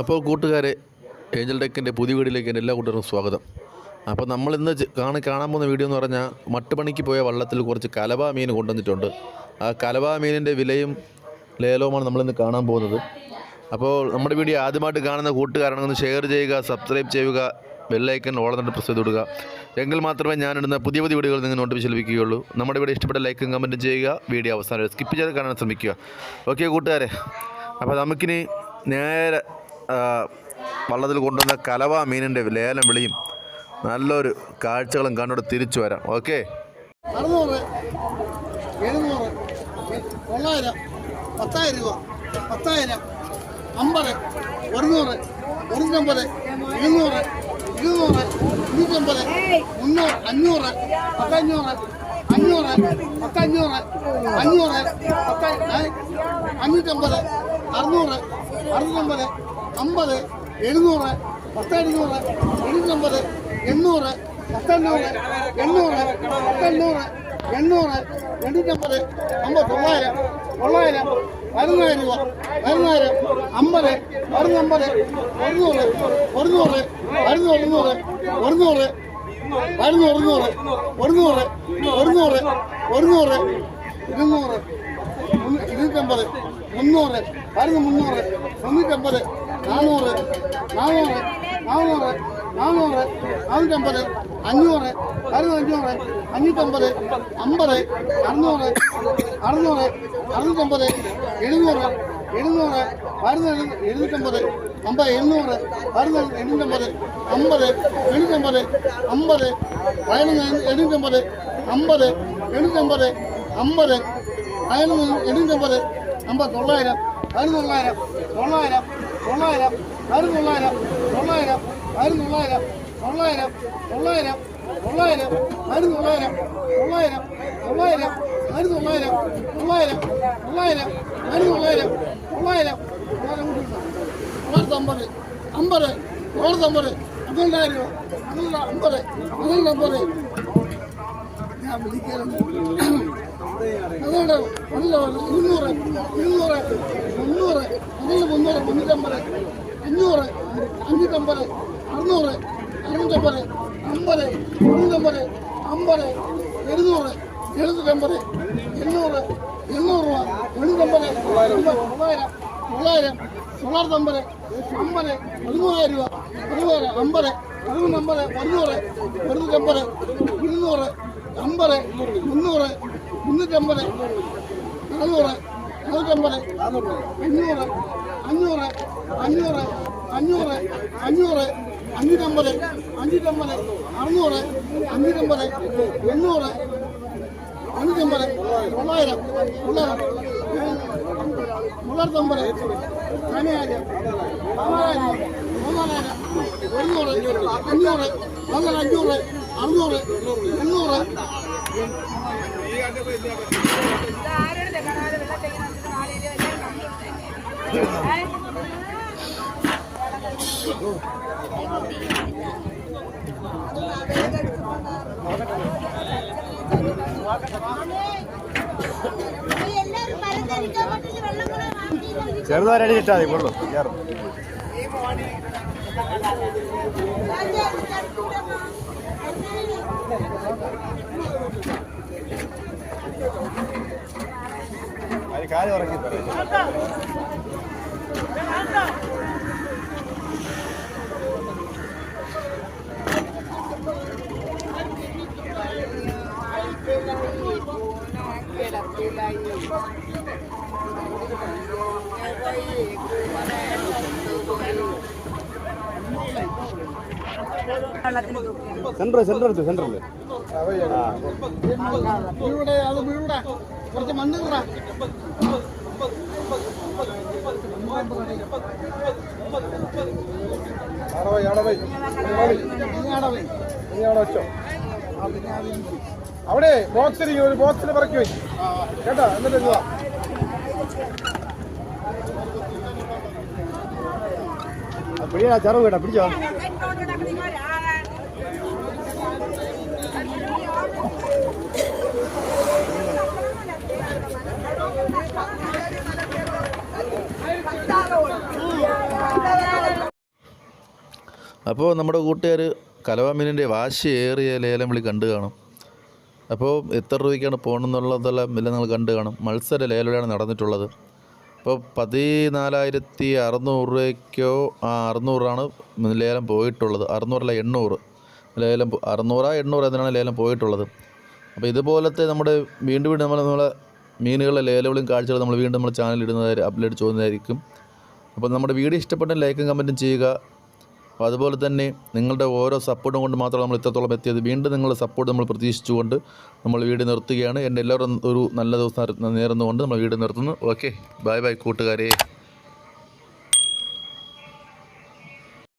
അപ്പോൾ കൂട്ടുകാരെ ഏഞ്ചൽ ടെക്കിന്റെ പുതിയ വീടിലേക്ക് എന്റെ എല്ലാ കൂട്ടർക്കും സ്വാഗതം. അപ്പോൾ നമ്മൾ ഇന്ന് കാണി കാണാൻ പോകുന്ന വീഡിയോ എന്ന് പറഞ്ഞാൽ മട്ടുപണിക്ക് പോയ വള്ളത്തിൽ കുറച്ച് കലവാ മീൻ കൊണ്ടുവന്നിട്ടുണ്ട്. ആ കലവാ മീനിന്റെ വിലയും ലേലവുമാണ് നമ്മളിന്ന് കാണാൻ പോകുന്നത്. അപ്പോൾ നമ്മുടെ വീഡിയോ ആദ്യമായിട്ട് കാണുന്ന കൂട്ടുകാരാണെങ്കിൽ ഒന്ന് ഷെയർ ചെയ്യുക സബ്സ്ക്രൈബ് ചെയ്യുക ബെല്ലൈക്കൻ ഓളന്നിട്ട് പ്രസ് ചെയ്ത് കൊടുക്കുക എങ്കിൽ മാത്രമേ ഞാനിടുന്ന പുതിയ പുതിയ വീഡിയോകൾ നിങ്ങൾ നോട്ടിഫിക്കേഷൻ ലഭിക്കുകയുള്ളൂ. നമ്മുടെ വീഡിയോ ഇഷ്ടപ്പെട്ട ലൈക്കും കമന്റും ചെയ്യുക. വീഡിയോ അവസാനം സ്കിപ്പ് ചെയ്ത് കാണാൻ ശ്രമിക്കുക. ഓക്കെ കൂട്ടുകാരെ അപ്പോൾ നമുക്കിനി നേരെ വള്ളത്തിൽ കൊണ്ടുവന്ന കലവ മീനിന്റെ ലേലം വിളിയും നല്ലൊരു കാഴ്ചകളും കണ്ടോടെ തിരിച്ചു വരാം. ഓക്കെ? അഞ്ഞൂറ് പത്തഞ്ഞൂറ് അഞ്ഞൂറ് പത്തഞ്ഞൂറ് അഞ്ഞൂറ് പത്ത? അഞ്ഞൂറ്റമ്പത് അറുന്നൂറ് അറുന്നൂറ്റമ്പത് അമ്പത് എഴുന്നൂറ് പത്തെഴുന്നൂറ് എഴുന്നൂറ്റമ്പത് എണ്ണൂറ് പത്തെണ്ണൂറ് എണ്ണൂറ് പത്തെണ്ണൂറ് എണ്ണൂറ് എണ്ണൂറ്റമ്പത് അമ്പത് തൊള്ളായിരം തൊള്ളായിരം പതിനായിരം രൂപ പതിനായിരം അമ്പത് പതിനൊമ്പത് ഒരുന്നൂറ് ഒരുന്നൂറ് പതിനൊരുന്നൂറ് ഒരുന്നൂറ് പതിനൊരുന്നൂറ് ഒരുന്നൂറ് ഒരുന്നൂറ് ഒരുന്നൂറ് ഇരുന്നൂറ് ഇരുന്നൂറ്റമ്പത് മുന്നൂറ് പതിനൊന്ന് മുന്നൂറ് മുന്നൂറ്റമ്പത് നാനൂറ് നാനൂറ് നാനൂറ് നാനൂറ് നാനൂറ്റമ്പത് അഞ്ഞൂറ് പതിനഞ്ചൂറ് അഞ്ഞൂറ്റമ്പത് അമ്പത് അറുന്നൂറ് അറുന്നൂറ് അറുന്നൂറ്റമ്പത് എഴുന്നൂറ് എഴുന്നൂറ് പതിനൊന്ന് എഴുന്നൂറ്റമ്പത് അമ്പത് എണ്ണൂറ് പതിനൊന്ന് എണ്ണൂറ്റമ്പത് അമ്പത് എണ്ണൂറ്റമ്പത് അമ്പത് പതിനൊന്ന് എണ്ണൂറ്റമ്പത് അമ്പത് എണ്ണൂറ്റമ്പത് അമ്പത് പതിനൊന്ന് എണ്ണൂറ്റമ്പത് അമ്പത് തൊള്ളായിരം പതിനൊന്നായിരം തൊള്ളായിരം തൊള്ളായിരം പതിനൊന്നായിരം തൊള്ളായിരം പതിനൊന്നായിരം തൊള്ളായിരം തൊള്ളായിരം തൊള്ളായിരം പതിനൊന്നായിരം തൊള്ളായിരം തൊള്ളായിരം പതിനൊന്നായിരം തൊള്ളായിരം തൊള്ളായിരം പതിനൊന്നായിരം തൊള്ളായിരം തൊള്ളായിരത്തമ്പത് അമ്പത് തൊള്ളായിരത്തമ്പത് പന്ത്രണ്ടായിരം രൂപ പന്ത്രണ്ട് അമ്പത് പന്ത്രണ്ടമ്പത് ഞാൻ വിളിക്കുന്നത് അതുകൊണ്ട് നല്ല ഇരുന്നൂറ് ഇരുന്നൂറ് മുന്നൂറ് അതിൽ മുന്നൂറ് മുന്നൂറ്റമ്പത് അഞ്ഞൂറ് അഞ്ഞൂറ്റമ്പത് അറുന്നൂറ് അറുന്നൂറ്റമ്പത്. അമ്പത് മുന്നൂറ്റമ്പത് അമ്പത് എഴുന്നൂറ് എഴുന്നൂറ്റമ്പത് എണ്ണൂറ് എണ്ണൂറ് രൂപ. എണ്ണൂറ്റമ്പത് തൊള്ളായിരം തൊള്ളായിരം തൊള്ളായിരത്തമ്പത് അമ്പത് പതിമൂവായിരം രൂപ. പതിമൂവായിരം അമ്പത് പതിമൂന്നമ്പത് പതിനൂറ് ഒരുന്നൂറ്റമ്പത് ഇരുന്നൂറ് അമ്പത് മുന്നൂറ് മുന്നൂറ്റമ്പത് നാനൂറ് നാനൂറ്റമ്പത് അഞ്ഞൂറ് അഞ്ഞൂറ് അഞ്ഞൂറ് അഞ്ഞൂറ് അഞ്ഞൂറ് അഞ്ഞൂറ്റമ്പത് അഞ്ഞൂറ്റമ്പത് അറുന്നൂറ് അഞ്ഞൂറ്റമ്പത് എണ്ണൂറ് അഞ്ഞൂറ്റമ്പത് തൊള്ളായിരം തൊള്ളായിരം തൊള്ളായിരത്തമ്പത് പതിനായിരം പതിനായിരം മൂന്നായിരം ഒരുന്നൂറ് അഞ്ഞൂറ് ഒന്നര അഞ്ഞൂറ് അറുന്നൂറ് എണ്ണൂറ് എല്ലാരും ചെറുതായി അടി കിട്ടാതെ കൊള്ളു. കാര്യം ഉറക്കി സെന്റർ സെന്റർ എടുത്തു സെന്ററിൽ വീടെ അത് വീടെ കുറച്ച് മണ്ണ് കൂടാ അവിടെ ബോക്സിൽ ഒരു ബോക്സിൽ പറക്കി വെച്ചു. കേട്ടോ? എന്നിട്ട് ഇങ്ങ് വാ. ആ, പിടിയാ ചെറു കേട്ടോ പിടിച്ചോ. അപ്പോ അപ്പോൾ നമ്മുടെ കൂട്ടുകാർ കലവാമീനിന്റെ വാശിയേറിയ ലേലം വിളി കണ്ടു കാണും. അപ്പോൾ എത്ര രൂപയ്ക്കാണ് പോകണമെന്നുള്ളതെല്ലാം എല്ലാം നിങ്ങൾ കണ്ടു കാണും. മത്സര ലേലയാണ് നടന്നിട്ടുള്ളത്. അപ്പോൾ പതിനാലായിരത്തി അറുന്നൂറ് രൂപയ്ക്കോ ആ അറുന്നൂറാണ് ലേലം പോയിട്ടുള്ളത്. അറുന്നൂറല്ല എണ്ണൂറ്. ലേലം അറുന്നൂറാ എണ്ണൂറ് അതിനാണ് ലേലം പോയിട്ടുള്ളത്. അപ്പോൾ ഇതുപോലത്തെ നമ്മുടെ വീണ്ടും വീണ്ടും നമ്മൾ നമ്മളെ മീനുകളുടെ ലേലവിളിയും കാഴ്ചകളും നമ്മൾ വീണ്ടും നമ്മുടെ ചാനലിൽ അപ്ലോഡ് ചെയ്യുന്നതായിരിക്കും അപ്പോൾ നമ്മുടെ വീഡിയോ ഇഷ്ടപ്പെട്ട ലൈക്കും കമന്റും ചെയ്യുക. അപ്പോൾ അതുപോലെ തന്നെ നിങ്ങളുടെ ഓരോ സപ്പോർട്ടും കൊണ്ട് മാത്രമാണ് നമ്മൾ ഇത്രത്തോളം എത്തിയത്. വീണ്ടും നിങ്ങളുടെ സപ്പോർട്ട് നമ്മൾ പ്രതീക്ഷിച്ചുകൊണ്ട് നമ്മൾ വീട് നിർത്തുകയാണ്. എന്റെ എല്ലാവരും ഒരു നല്ല ദിവസം നേർന്നുകൊണ്ട് നമ്മൾ വീട് നിർത്തുന്നു. ഓക്കെ ബൈ ബൈ കൂട്ടുകാരെ.